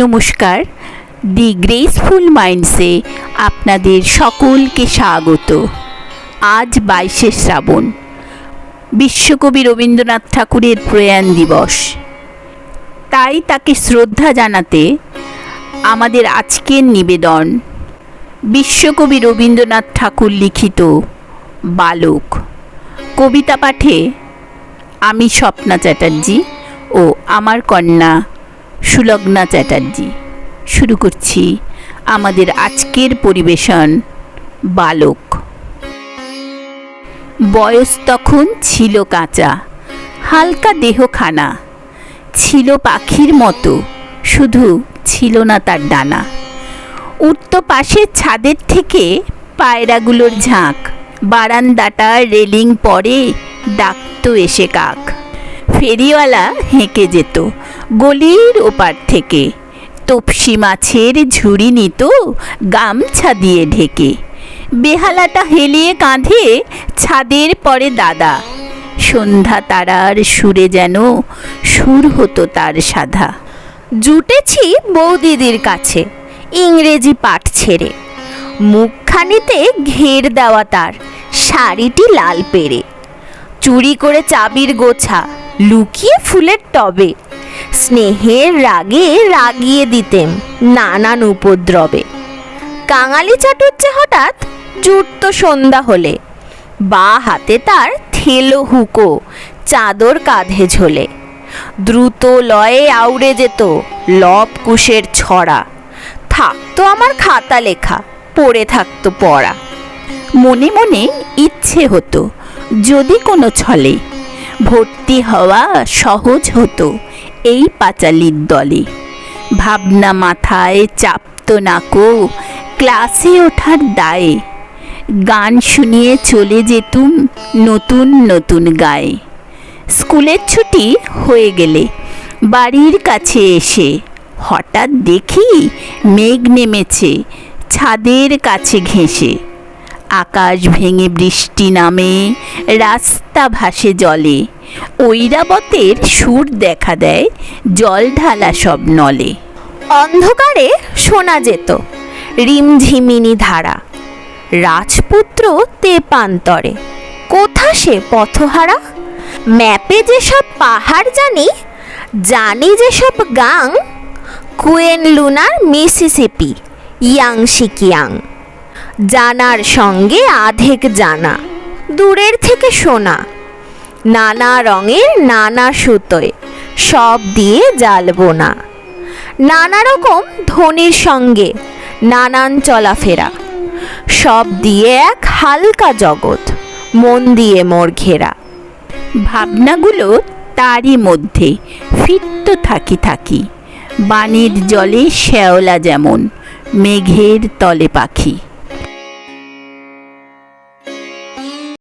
নমস্কার। দি গ্রেসফুল মাইন্ডসে আপনাদের সকলকে স্বাগত। আজ বাইশে শ্রাবণ, বিশ্বকবি রবীন্দ্রনাথ ঠাকুরের প্রয়াণ দিবস। তাই তাকে শ্রদ্ধা জানাতে আমাদের আজকের নিবেদন বিশ্বকবি রবীন্দ্রনাথ ঠাকুর লিখিত বালক। কবিতা পাঠে আমি স্বপ্না চ্যাটার্জি ও আমার কন্যা সুলগ্না চ্যাটার্জি। শুরু করছি আমাদের আজকের পরিবেশন, বালক। বয়স তখন ছিল কাঁচা, হালকা দেহখানা, ছিল পাখির মতো, শুধু ছিল না তার ডানা। উঠত পাশের ছাদের থেকে পায়রাগুলোর ঝাঁক, বারান্দাটা রেলিং পরে ডাকতো এসে কাক। ফেরিওয়ালা হেঁকে যেত গলির ওপার থেকে। তপসি মাছের ঝুড়ি নিত, গামছা দিয়ে ঢেকে। বেহালাটা হেলিয়ে কাঁধে ছাদের পরে দাদা। সন্ধ্যা তারার সুরে যেন সুর হতো তার সাধা। জুটেছি বৌদিদির কাছে, ইংরেজি পাঠ ছেড়ে। মুখখানিতে ঘের দেওয়া তার, শাড়িটি লাল পেরে। চুরি করে চাবির গোছা, লুকিয়ে ফুলের টবে। স্নেহের রাগে রাগিয়ে দিতেম নানান উপদ্রবে। কাঙালি চাটুর্যে হঠাৎ জুটতো সন্ধ্যা হলে, বা হাতে তার থেলো হুকো চাদর কাঁধে ঝোলে। দ্রুত লয়ে আউড়ে যেত লব কুশের ছড়া। থাকতো আমার খাতা লেখা, পড়ে থাকতো পড়া। মনে মনে ইচ্ছে হতো, যদি কোনো ছলে ভর্তি হওয়া সহজ হতো। এই পাঁচালির দলে। ভাবনা মাথায় চাপতো নাকো ক্লাসে ওঠার দায়ে। গান শুনিয়ে চলে যেতুম নতুন নতুন গায়ে। স্কুলের ছুটি হয়ে গেলে বাড়ির কাছে এসে হঠাৎ দেখি মেঘ নেমেছে, ছাদের কাছে ঘেঁষে। আকাশ ভেঙে বৃষ্টি নামে, রাস্তা ভাসে জলে। ঐরাবতের সুর দেখা দেয়, জল ঢালা সব নলে। অন্ধকারে শোনা যেত রিমঝিমিনি ধারা। রাজপুত্র তেপান্তরে, কোথা সে পথহারা? ম্যাপে যেসব পাহাড় জানি জানি যেসব গাং কুয়েন লুনার মিসিসিপি ইয়াং সিকিয়াং জানার সঙ্গে আধেক জানা, দূরের থেকে শোনা। নানা রঙের, নানা সুতোয়। সব দিয়ে জ্বালবো না। নানা রকম ধ্বনির সঙ্গে নানান চলাফেরা। সব দিয়ে এক হালকা জগৎ, মন দিয়ে মোর ঘেরা। ভাবনাগুলো তারই মধ্যে ফিরত থাকি থাকি। বানের জলে শ্যাওলা যেমন, মেঘের তলে পাখি।